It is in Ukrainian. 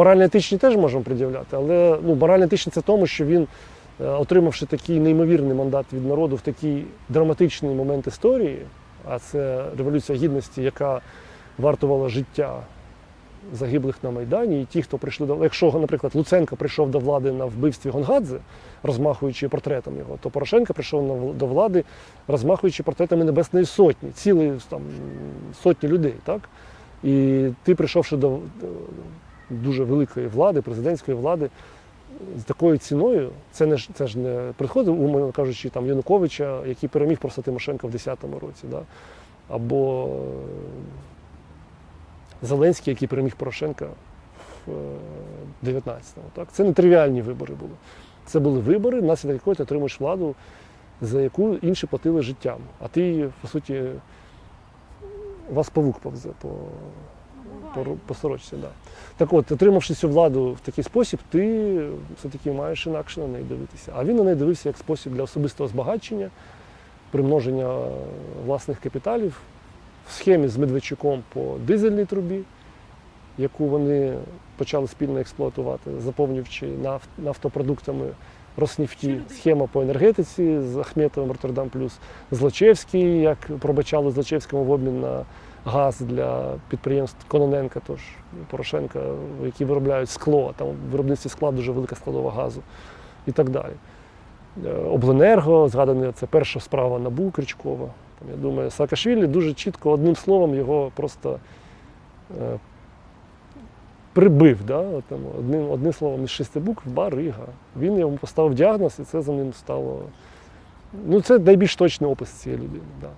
Морально-етичні теж можемо пред'являти, але ну, морально-етичні це в тому, що він, е, отримавши такий неймовірний мандат від народу в такий драматичний момент історії, а це революція гідності, яка вартувала життя загиблих на Майдані, і ті, хто прийшли до якщо, наприклад, Луценко прийшов до влади на вбивстві Гонгадзе, розмахуючи портретом його, то Порошенко прийшов до влади, розмахуючи портретами Небесної Сотні, цілої там сотні людей, так? І ти, прийшовши до дуже великої влади, президентської влади, з такою ціною, це не ж це ж не приходив, умовно кажучи, там Януковича, який переміг просто Тимошенка в 10-му році, да? або е, Зеленський, який переміг Порошенка в е, 19-му. Так? Це не тривіальні вибори були. Це були вибори, внаслідок якої ти отримуєш владу, за яку інші платили життям. А ти, по суті, вас павук повзе по, по, сорочці. Да. Так от, отримавши цю владу в такий спосіб, ти все-таки маєш інакше на неї дивитися. А він на неї дивився як спосіб для особистого збагачення, примноження власних капіталів в схемі з Медведчуком по дизельній трубі, яку вони почали спільно експлуатувати, заповнюючи наф- нафтопродуктами Роснефті, схема по енергетиці з Ахметовим Роттердам Плюс, Злочевський, як пробачали Злочевському в обмін на газ для підприємств Кононенка, тож Порошенка, які виробляють скло, там в виробництві скла дуже велика складова газу і так далі. Е, Обленерго, згадане, це перша справа НАБУ Крючкова. Там, я думаю, Саакашвілі дуже чітко одним словом його просто е, прибив. Да? Там, одним, одним словом із шести букв барига. Він йому поставив діагноз, і це за ним стало. Ну, це найбільш точний опис цієї людини. Да.